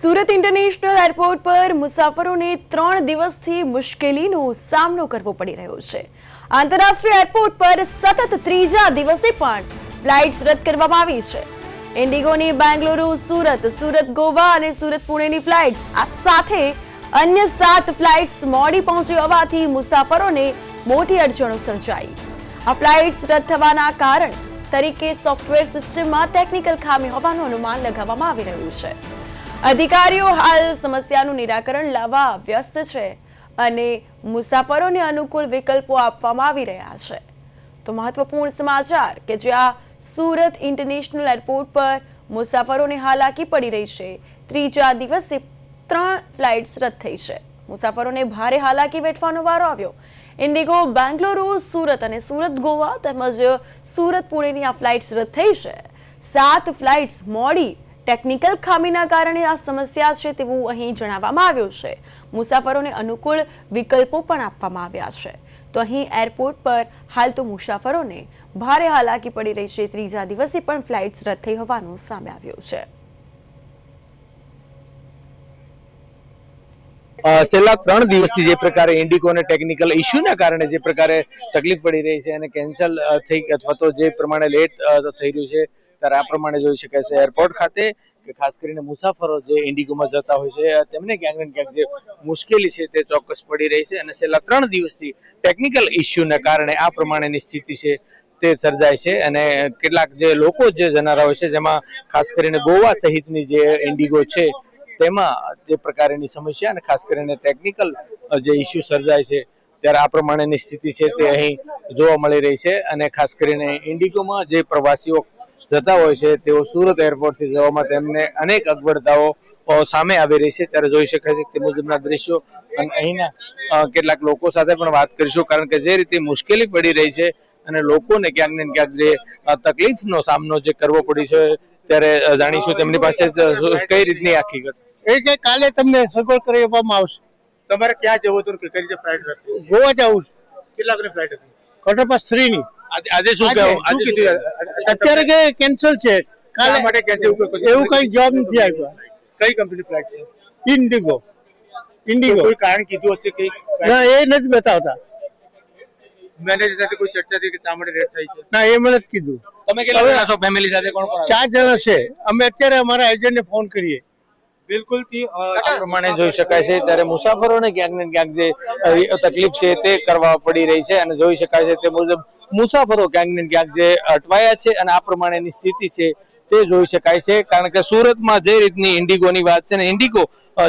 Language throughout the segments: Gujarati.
સુરત ઇન્ટરનેશનલ એરપોર્ટ પર મુસાફરોને ત્રણ દિવસથી મુશ્કેલીનો સામનો કરવો પડી રહ્યો છે. આંતરરાષ્ટ્રીય એરપોર્ટ પર સતત ત્રીજા દિવસે પણ ફ્લાઇટ્સ રદ કરવામાં આવી છે. ઇન્ડિગોની બેંગલુરુ, સુરત સુરત ગોવા અને સુરત પુણેની ફ્લાઇટ્સ આ સાથે અન્ય સાત ફ્લાઇટ્સ મોડી પહોંચી હોવાથી મુસાફરોને મોટી અડચણો સર્જાઈ. આ ફ્લાઇટ્સ રદ થવાના કારણ તરીકે સોફ્ટવેર સિસ્ટમમાં ટેકનિકલ ખામી હોવાનું અનુમાન લગાવવામાં આવી રહ્યું છે. અધિકારીઓ હાલ સમસ્યાનું નિરાકરણ લાવવા વ્યસ્ત છે અને મુસાફરોને અનુકૂળ વિકલ્પો આપવામાં આવી રહ્યા છે. તો મહત્વપૂર્ણ સમાચાર કે જ્યાં સુરત ઇન્ટરનેશનલ એરપોર્ટ પર મુસાફરોને હાલાકી પડી રહી છે. ત્રીજા દિવસે ત્રણ ફ્લાઇટ્સ રદ થઈ છે. મુસાફરોને ભારે હાલાકી વેઠવાનો વારો આવ્યો. ઇન્ડિગો, બેંગ્લોરુ, સુરત અને સુરત ગોવા તેમજ સુરત પુણેની આ ફ્લાઇટ્સ રદ થઈ છે. સાત ફ્લાઇટ્સ મોડી ટેકનિકલ ખામીના કારણે આ સમસ્યા છે તેવું અહીં જણાવવામાં આવ્યું છે. મુસાફરોને અનુકૂળ વિકલ્પો પણ આપવામાં આવ્યા છે. તો અહીં એરપોર્ટ પર હાલ તો મુસાફરોને ભારે હાલાકી પડી રહી છે. ત્રીજા દિવસે પણ ફ્લાઇટ્સ રદ થઈ હોવાનું સામે આવ્યું છે. છેલ્લા ત્રણ દિવસથી જે પ્રકારે ઇન્ડિકોને ટેકનિકલ ઇસ્યુના કારણે જે પ્રકારે તકલીફ પડી રહી છે અને કેન્સલ થઈ અથવા તો જે પ્રમાણે લેટ થઈ રહ્યું છે ત્યારે આ પ્રમાણે જોઈ શકાય છે એરપોર્ટ ખાતે, કે ખાસ કરીને મુસાફરો જે ઇન્ડિગોમાં જતા હોય છે તેમને ક્યાંક ને ક્યાંક જે મુશ્કેલી છે તે ચોક્કસ પડી રહી છે અને છેલ્લા ત્રણ દિવસથી ટેકનિકલ ઇસ્યુને કારણે આ પ્રમાણેની સ્થિતિ છે તે સર્જાય છે અને કેટલાક જે લોકો જે જનારા હોય છે, જેમાં ખાસ કરીને ગોવા સહિતની જે ઇન્ડિગો છે, તેમાં તે પ્રકારની સમસ્યા અને ખાસ કરીને ટેકનિકલ જે ઇસ્યુ સર્જાય છે, ત્યારે આ પ્રમાણેની સ્થિતિ છે તે અહીં જોવા મળી રહી છે અને ખાસ કરીને ઇન્ડિગોમાં જે પ્રવાસીઓ જતા હોય છે તેઓ સુરત એરપોર્ટથી જવામાં તેમને અનેક અગવડતાઓ સામે આવી રહી છે. ત્યારે જોઈ શકાય છે તે મુજબના દ્રશ્યો અને અહીંના કેટલાક લોકો સાથે પણ વાત કરીશું. કારણ કે જે રીતે મુશ્કેલી પડી રહી છે અને લોકોને ક્યાંક ને ક્યાંક જે તકલીફનો સામનો જે કરવો પડી છે ત્યારે જાણીશું તેમની પાસે કઈ રીતની આખી એ કે કાલે તમને સગવડ કરી આપવામાં આવશે. તમારે ક્યાં જવું હતું કઈ રીતે ફ્લાઇટ? ગોવા જવું છે. કેટલા ફ્લાઇટ હતી? કટોપા શ્રીની આજે આજે શું કહેવું? આજે કીધું? અત્યારે કે કેન્સલ છે કાલે માટે કેન્સલ એવું કઈ- જવાબ નથી આવ્યો કઈ કંપની ફ્લાઇટ છે? ઇન્ડિગો ઇન્ડિગો કોઈ કારણ કીધું હશે કે ના એ નથી બતાવતા. મેનેજર સાથે કોઈ ચર્ચા થઈ કે શા માટે રેટ થઈ છે? ના એ મને જ કીધું. તમે કેટલા છો? ફેમિલી સાથે કોણ કોણ ચાર જણા છે. અમે અત્યારે અમારા એજન્ટને ફોન કરીએ. બિલકુલથી આ પ્રમાણે જોઈ શકાય છે. ત્યારે મુસાફરોને ક્યાંક ને ક્યાંક જે તકલીફ છે તે કરવા પડી રહી છે અને જોઈ શકાય છે તે મુજબ મુસાફરો ક્યાંક ને ક્યાંક જે અટવાયા છે અને આ પ્રમાણેની સ્થિતિ છે તે જોઈ શકાય છે. કારણ કે સુરતમાં જે રીતની ઇન્ડિગોની વાત છે ને ઇન્ડિગો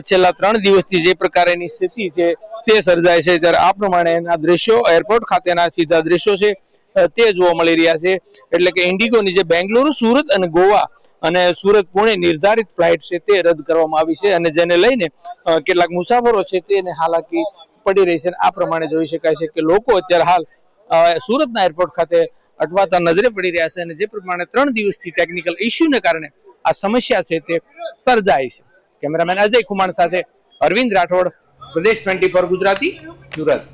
છેલ્લા ત્રણ દિવસથી જે પ્રકારની સ્થિતિ છે તે સર્જાય છે. ત્યારે આ પ્રમાણેના દ્રશ્યો એરપોર્ટ ખાતેના સીધા દ્રશ્યો છે. તે જોવા મળી રહ્યા છે. એટલે કે ઇન્ડિગોની જે બેંગલુરુ, સુરત અને ગોવા અને સુરત, પુણે નિર્ધારિત ફ્લાઇટ છે તે રદ કરવામાં આવી છે અને જેને લઈને કેટલાક મુસાફરો છે તેને હાલાકી પડી રહી છે આ પ્રમાણે જોઈ શકાય છે કે લોકો અત્યારે હાલ સુરતના એરપોર્ટ ખાતે અટવાતા નજરે પડી રહ્યા છે અને જે પ્રમાણે ત્રણ દિવસથી ટેકનિકલ ઇસ્યુને કારણે આ સમસ્યા છે તે સર્જાય છે. કેમેરામેન અજય કુમાર સાથે અરવિંદ રાઠોડ, પ્રદેશ ટ્વેન્ટી ગુજરાતી, સુરત.